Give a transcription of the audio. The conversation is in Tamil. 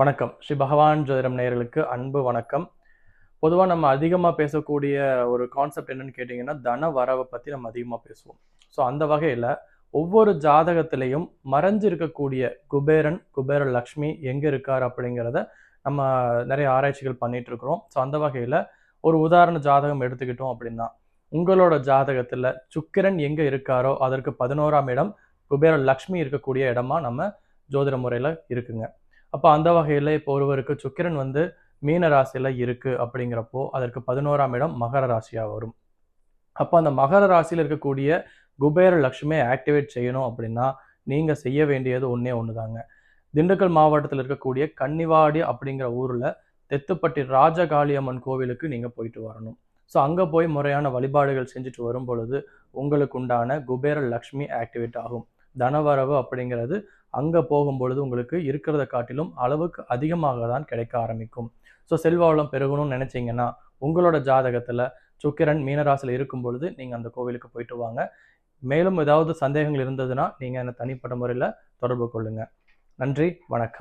வணக்கம். ஸ்ரீ பகவான் ஜோதிடம் நேயர்களுக்கு அன்பு வணக்கம். பொதுவாக நம்ம அதிகமாக பேசக்கூடிய ஒரு கான்செப்ட் என்னன்னு கேட்டிங்கன்னா தன வரவை பற்றி நம்ம அதிகமாக பேசுவோம். ஸோ அந்த வகையில் ஒவ்வொரு ஜாதகத்திலையும் மறைஞ்சு இருக்கக்கூடிய குபேரன் குபேர லக்ஷ்மி எங்கே இருக்கார் அப்படிங்கிறத நம்ம நிறைய ஆராய்ச்சிகள் பண்ணிட்டு இருக்கிறோம். ஸோ அந்த வகையில் ஒரு உதாரண ஜாதகம் எடுத்துக்கிட்டோம் அப்படின்னா உங்களோட ஜாதகத்தில் சுக்கிரன் எங்கே இருக்காரோ அதற்கு பதினோராம் இடம் குபேர லக்ஷ்மி இருக்கக்கூடிய இடமா நம்ம ஜோதிட முறையில் இருக்குங்க. அப்போ அந்த வகையில் இப்போ ஒருவருக்கு சுக்கிரன் வந்து மீன ராசியில் இருக்குது அப்படிங்கிறப்போ அதற்கு பதினோராம் இடம் மகர ராசியாக வரும். அப்போ அந்த மகர ராசியில் இருக்கக்கூடிய குபேர லக்ஷ்மியை ஆக்டிவேட் செய்யணும் அப்படின்னா நீங்கள் செய்ய வேண்டியது ஒன்றே ஒன்று தாங்க திண்டுக்கல் மாவட்டத்தில் இருக்கக்கூடிய கன்னிவாடி அப்படிங்கிற ஊரில் தெத்துப்பட்டி ராஜகாளியம்மன் கோவிலுக்கு நீங்கள் போயிட்டு வரணும். ஸோ அங்கே போய் முறையான வழிபாடுகள் செஞ்சுட்டு வரும் பொழுது உங்களுக்கு உண்டான குபேர லக்ஷ்மி ஆக்டிவேட் ஆகும். தனவரவு அப்படிங்கிறது அங்கே போகும்பொழுது உங்களுக்கு இருக்கிறத காட்டிலும் அளவுக்கு அதிகமாக தான் கிடைக்க ஆரம்பிக்கும். ஸோ செல்வாவளம் பெருகணும்னு நினச்சிங்கன்னா உங்களோட ஜாதகத்தில் சுக்கிரன் மீனராசியில் இருக்கும் பொழுது நீங்கள் அந்த கோவிலுக்கு போயிட்டு வாங்க. மேலும் ஏதாவது சந்தேகங்கள் இருந்ததுன்னா நீங்கள் என்னை தனிப்பட்ட முறையில் தொடர்பு கொள்ளுங்கள் நன்றி வணக்கம்.